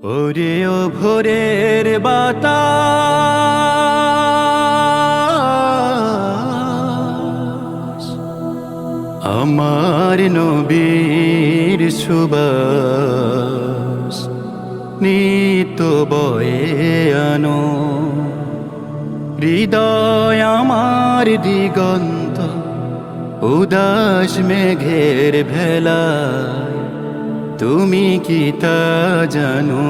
ওরে ও ভোরের বাতাস, আমার নবীর সুবাস, নিত বয়ে আনো। হৃদয় আমার দিগন্ত, উদাস মেঘের ভেলায় তুমি কি তা জানো?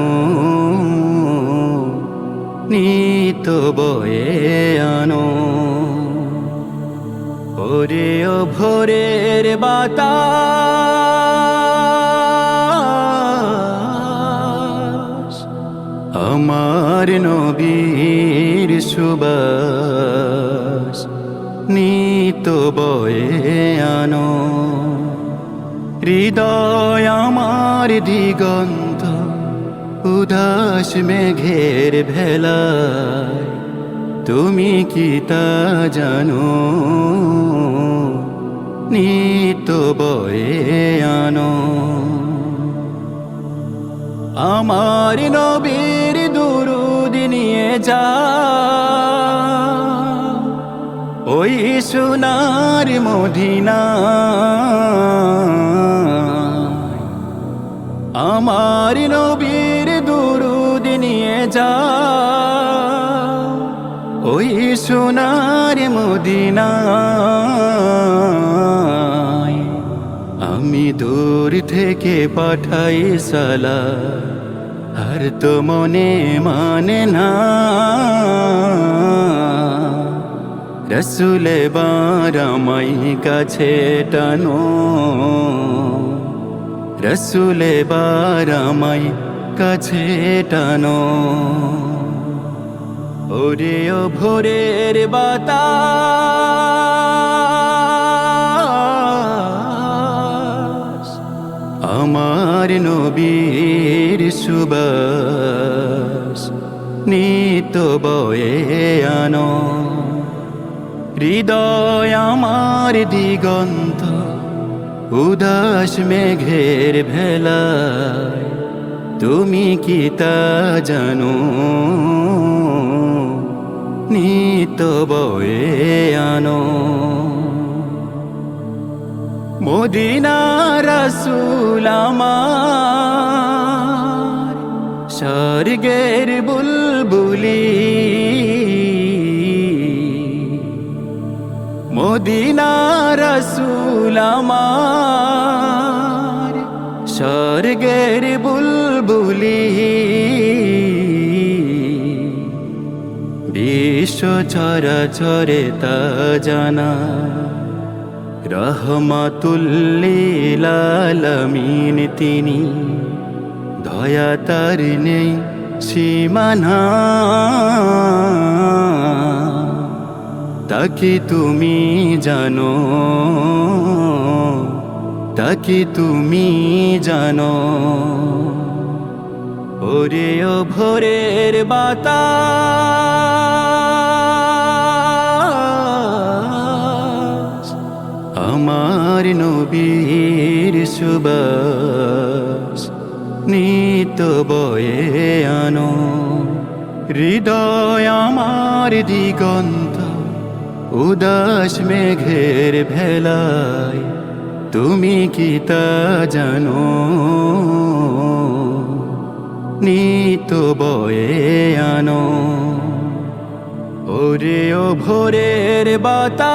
নিত বয়ে আনো। ওরে ও ভোরের বাতাস, আমার নবীর সুবাস, নিত বয়ে আনো। হৃদয় আমার দিগন্ত, উদাস মেঘের ভেলায়, তুমি কি তা জানো? নিত বয়ে আনো। আমার নবীর দুরুদ নিয়ে যা ওই সোনার মদিনা। আমার নবীর দুরুদ নিয়ে যা। ওই সোনার মদিনা। আমি দূর থেকে পাঠাই সালা আর তো মনে মানে না। রসুলে বারামাই কাছে টানো। রসুলে বারামাই কাছে টানো। ওরে ও ভোরের বাতাস, আমার নবীর সুবাস নিত বয়ে আনো। হৃদয় আমার দিগন্ত, উদাস মেঘের ভেলায়, তুমি কি তা জানো? নিত বয়ে আনো। মদিনা রসুল আমার স্বর্গের বুলবুলি মদিনা রসুল আমার। স্বর্গের বুলবুলি। বিশ্ব চরাচরে তা জানা। রহমাতুল্লিলালমিন তিনি। দয়া তার সীমানা। তাকে তুমি জানো, তাকে তুমি জানো। ওরে ও ভোরের বাতা আমার নবীর সুবাস, নিত বয়ে আনো। হৃদয় আমার দিগন্ত উদাস মেঘের ভেলায়, তুমি কি তা জানো? নিত বয়ে আনো। ওরে ও ভোরের বাতাস,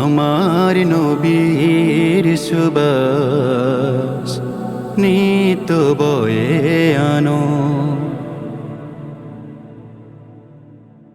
আমার নবীর সুবাস আনো